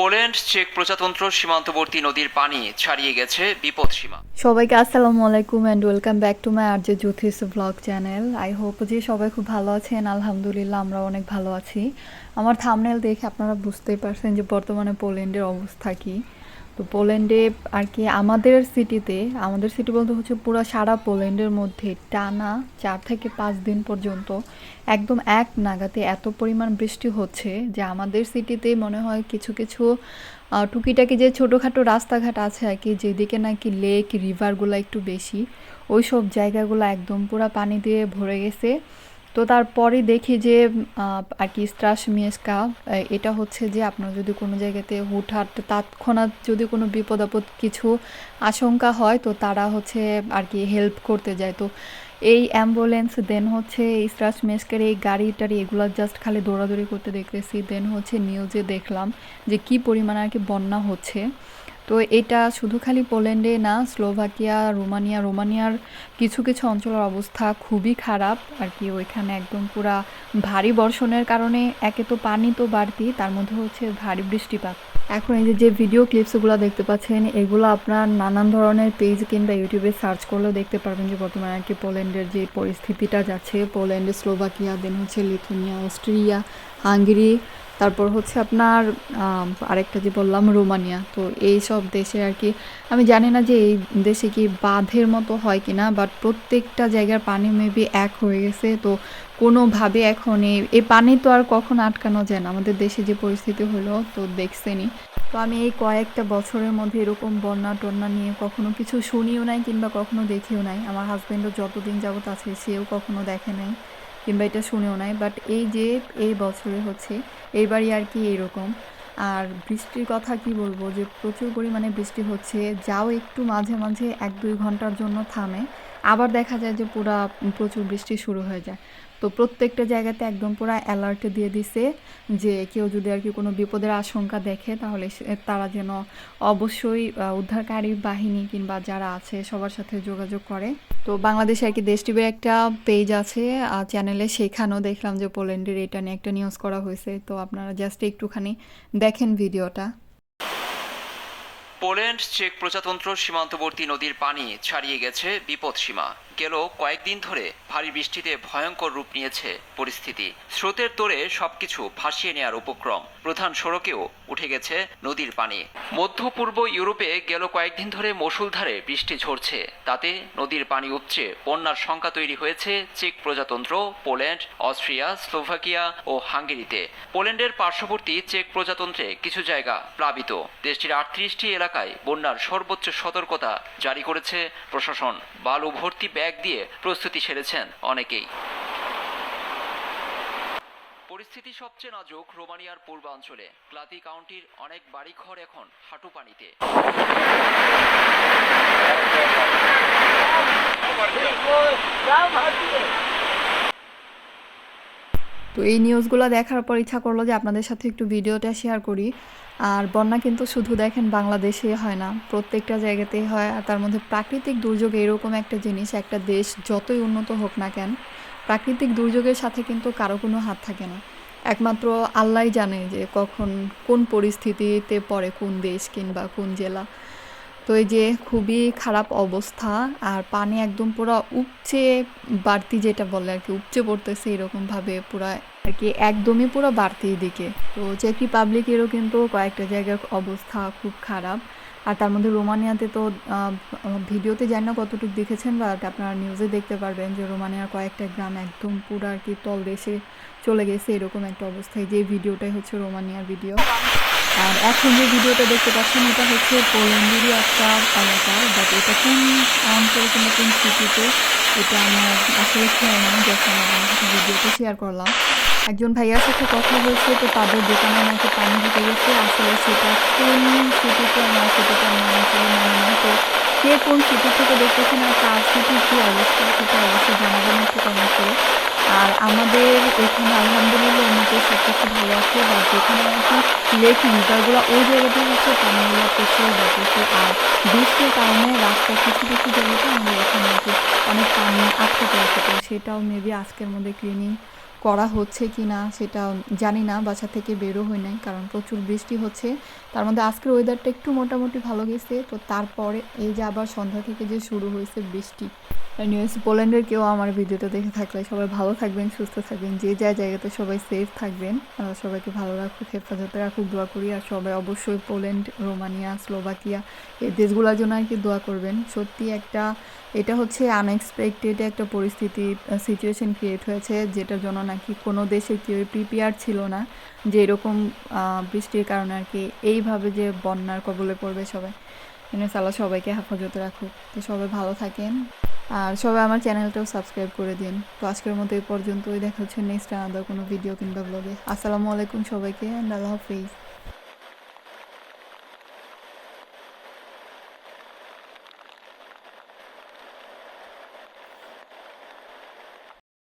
Poland, check প্রজাতন্ত্র, সীমান্তবর্তী নদীর পানি ছাড়িয়ে গেছে বিপদ সীমা। সবাইকে আসসালামু আলাইকুম and welcome back to my Arya Jyotish blog channel I hope যে সবাই খুব ভালো আছেন, আলহামদুলিল্লাহ আমরা অনেক ভালো আছি। আমার থামনেল দেখে আপনারা বুঝতেই পারছেন যে বর্তমানে পোল্যান্ডের অবস্থা কী। তো পোল্যান্ডে আর কি আমাদের সিটিতে আমাদের সিটি বলতে হচ্ছে পুরো সারা পোল্যান্ডের মধ্যে টানা চার থেকে পাঁচ দিন পর্যন্ত একদম এক নাগাতে এত পরিমাণ বৃষ্টি হচ্ছে যে আমাদের সিটিতে মনে হয় কিছু কিছু টুকিটাকি যে ছোটোখাটো রাস্তাঘাট আছে আর কি, যেদিকে নাকি লেক রিভারগুলো একটু বেশি ওই সব জায়গাগুলো একদম পুরো পানি দিয়ে ভরে গেছে। তো তারপরে দেখি যে আর কি স্ট্রাস মিয়েস্কা এটা হচ্ছে যে আপনার যদি কোনো জায়গাতে হুটহাট তৎক্ষণাৎ যদি কোনো বিপদ আপদ কিছু আশঙ্কা হয়, তো তারা হচ্ছে আর কি হেল্প করতে যায়। তো এই অ্যাম্বুলেন্স দেন হচ্ছে এই স্ট্রাস মেস্কের এই গাড়ি টাড়ি এগুলো জাস্ট খালি দৌড়াদৌড়ি করতে দেখতেছি। দেন হচ্ছে নিউজে দেখলাম যে কি পরিমাণ আর কি বন্যা হচ্ছে। তো এটা শুধু খালি পোল্যান্ডে না, স্লোভাকিয়া, রোমানিয়া, রোমানিয়ার কিছু কিছু অঞ্চলের অবস্থা খুবই খারাপ। আর কি ওইখানে একদম পুরা ভারী বর্ষণের কারণে একে তো পানি তো বাড়তি, তার মধ্যে হচ্ছে ভারী বৃষ্টিপাত। এখন এই যে ভিডিও ক্লিপসগুলো দেখতে পাচ্ছেন, এগুলো আপনার নানান ধরনের পেজ কিংবা ইউটিউবে সার্চ করলেও দেখতে পারবেন যে বর্তমানে আর কি পোল্যান্ডের যে পরিস্থিতিটা যাচ্ছে। পোল্যান্ডে, স্লোভাকিয়া দেন হচ্ছে লিথুনিয়া অস্ট্রিয়া, হাঙ্গেরি তারপর হচ্ছে আপনার আরেকটা যে বললাম, রোমানিয়া। তো এই সব দেশে আর কি, আমি জানি না যে এই দেশে কি বাঁধের মতো হয় কি না বাট প্রত্যেকটা জায়গার পানি মেবি এক হয়ে গেছে। তো কোনোভাবে এখন এই পানি তো আর কখন আটকানো যায় না। আমাদের দেশে যে পরিস্থিতি হলো, তো দেখছেনই। তো আমি এই কয়েকটা বছরের মধ্যে এরকম বন্যা টন্যা নিয়ে কখনো কিছু শুনিও নাই কিংবা কখনো দেখিও নাই। আমার হাজব্যান্ডও যতদিন যাবত আছে, সেও কখনো দেখে নাই। কিংবা এটা শুনেও নাই বাট এই যে এই বছরে হচ্ছে, এইবারই আর কি এইরকম। আর বৃষ্টির কথা কি বলব যে প্রচুর পরিমাণে বৃষ্টি হচ্ছে, যাও একটু মাঝে মাঝে এক দুই ঘণ্টার জন্য থামে। আবার দেখা যায় যে পুরা, প্রচুর বৃষ্টি শুরু হয়ে যায়। তো প্রত্যেকটা জায়গাতে একদম পুরো অ্যালার্ট দিয়ে দিছে যে কেউ যদি আর কি কোনো বিপদের আশঙ্কা দেখে তাহলে তারা যেন অবশ্যই উদ্ধারকারী বাহিনী কিংবা যারা আছে সবার সাথে যোগাযোগ করে। তো বাংলাদেশে আর কি দেশ টিভির একটা পেজ আছে চ্যানেলে সেখানেও দেখলাম যে পোল্যান্ডের এটা নিয়ে একটা নিউজ করা হয়েছে। তো আপনারা জাস্ট একটুখানি দেখেন ভিডিওটা পোল্যান্ড, চেক প্রজাতন্ত্র সীমান্তবর্তী নদীর পানি ছাড়িয়ে গেছে বিপদসীমা গেল কয়েকদিন ধরে ভারী বৃষ্টিতে ভয়ঙ্কর রূপ নিয়েছে পরিস্থিতি। স্রোতের তোড়ে সবকিছু ভাসিয়ে নেয়ার উপক্রম। প্রধান সড়কেও উঠে গেছে নদীর পানি। মধ্য পূর্ব ইউরোপে গেল কয়েকদিন ধরে মসুলধারে বৃষ্টি ঝরছে। তাতে নদীর পানি উপচে বন্যার শঙ্কা তৈরি হয়েছে চেক প্রজাতন্ত্র, পোল্যান্ড, অস্ট্রিয়া, স্লোভাকিয়া ও হাঙ্গেরিতে। পোল্যান্ডের পার্শ্ববর্তী চেক প্রজাতন্ত্রে কিছু জায়গা প্লাবিত। দেশটির আটত্রিশটি এলাকায় বন্যার সর্বোচ্চ সতর্কতা জারি করেছে প্রশাসন। বালু ভর্তি ব্যাগ দিয়ে প্রস্তুতি সেরেছেন অনেকেই। পরিস্থিতি সবচেয়ে নাজুক রোমানিয়ার পূর্বাঞ্চলে। ক্লাতি কাউন্টির অনেক বাড়িঘর এখন হাঁটু পানিতে। তো এই নিউজগুলো দেখার পর ইচ্ছা করল যে আপনাদের সাথে একটু ভিডিওটা শেয়ার করি। আর বন্যা কিন্তু শুধু দেখেন বাংলাদেশে হয় না, প্রত্যেকটা জায়গাতেই হয়। আর তার মধ্যে প্রাকৃতিক দুর্যোগ এরকম একটা জিনিস, একটা দেশ যতই উন্নত হোক না কেন, প্রাকৃতিক দুর্যোগের সাথে কিন্তু কারও কোনো হাত থাকে না। একমাত্র আল্লাহ জানে যে কখন কোন পরিস্থিতিতে পড়ে কোন দেশ কিংবা কোন জেলা। তো এই যে খুবই খারাপ অবস্থা, আর পানি একদম পুরো উপচে বাড়তি যেটা বলে আর কি, উপচে পড়তেছে এরকমভাবে পুরো আর কি একদমই পুরো বাড়তি দিকে। তো চেক রিপাবলিকেরও কিন্তু কয়েকটা জায়গার অবস্থা খুব খারাপ। আর তার মধ্যে রোমানিয়াতে তো ভিডিওতে জানি না কতটুকু দেখেছেন বাট আপনারা নিউজে দেখতে পারবেন যে রোমানিয়ার কয়েকটা গ্রাম একদম পুরো আর কি তলদেশে চলে গেছে, এরকম একটা অবস্থায়। যে ভিডিওটাই হচ্ছে রোমানিয়ার ভিডিও আর এখন যে ভিডিওটা দেখতে পাচ্ছেন, এটা হচ্ছে পোল্যান্ডেরই একটা এলাকা। বাট এটা কোন অঞ্চলে কিংবা কোন সিটিতে এটা আমার আসলে খেয়াল নাই, যখন আমি ভিডিওতে শেয়ার করলাম। একজন ভাইয়ার সাথে কথা হয়েছে, তো তাদের দোকানে নাকি পানি ঢুকে গেছে। আসলে সেটা কোন সিটিতে আমার সিটিতে আমার আসলে মনে নেই। তো কে কোন সিটি থেকে দেখতেছেন আর কার সিটির কী অবস্থা, সেটা অবশ্যই জানাবেন একটু কমেন্ট করে আর আমাদের এখানে আলহামদুলিল্লাহ এমনিতে সব কিছু ভালো আছে। বা যেখানে আর কি লেক রিভারগুলো ওই জায়গাতে হচ্ছে পানিগুলো প্রচুর বাড়তেছে আর বৃষ্টির কারণে রাস্তার কিছু কিছু জায়গাতে আমাদের এখানে আর কি অনেক পানি আটকে পড়েছে তো সেটাও মেবি আজকের মধ্যে ক্লিনিং করা হচ্ছে কি না সেটা জানি না, বাসা থেকে বেরো হয় নাই, কারণ প্রচুর বৃষ্টি হচ্ছে। তার মধ্যে আজকের ওয়েদারটা একটু মোটামুটি ভালো গেছে। তো তারপরে এই যে আবার সন্ধ্যা থেকে যে শুরু হয়েছে বৃষ্টি। নিউজ পোল্যান্ডের কেউ আমার ভিডিওটা দেখে থাকলে সবাই ভালো থাকবেন, সুস্থ থাকবেন, যে যা জায়গাতে সবাই সেফ থাকবেন সবাইকে ভালো রাখুক, হেফাজতে রাখুক, দোয়া করি, আর সবাই অবশ্যই পোল্যান্ড রোমানিয়া স্লোভাকিয়া এই দেশগুলোর জন্য আর কি দোয়া করবেন। সত্যি একটা, এটা হচ্ছে আনএক্সপেক্টেড একটা পরিস্থিতি সিচুয়েশন ক্রিয়েট হয়েছে, যেটার জন্য নাকি কোনো দেশে কেউ প্রিপেয়ার ছিল না, যে এরকম বৃষ্টির কারণে আর কি এইভাবে যে বন্যার কবলে পড়বে সবাই। এনে সালা সবাইকে হেফাজতে রাখুক। তো সবাই ভালো থাকেন। আর সবাই আমার চ্যানেলটাও সাবস্ক্রাইব করে দিন। তো আজকের মতো এই পর্যন্তই। দেখা হচ্ছে নেক্সট আলাদা কোনো ভিডিও কিংবা ব্লগে আসসালামু আলাইকুম সবাইকে অ্যান্ড আল্লাহ হাফিজ।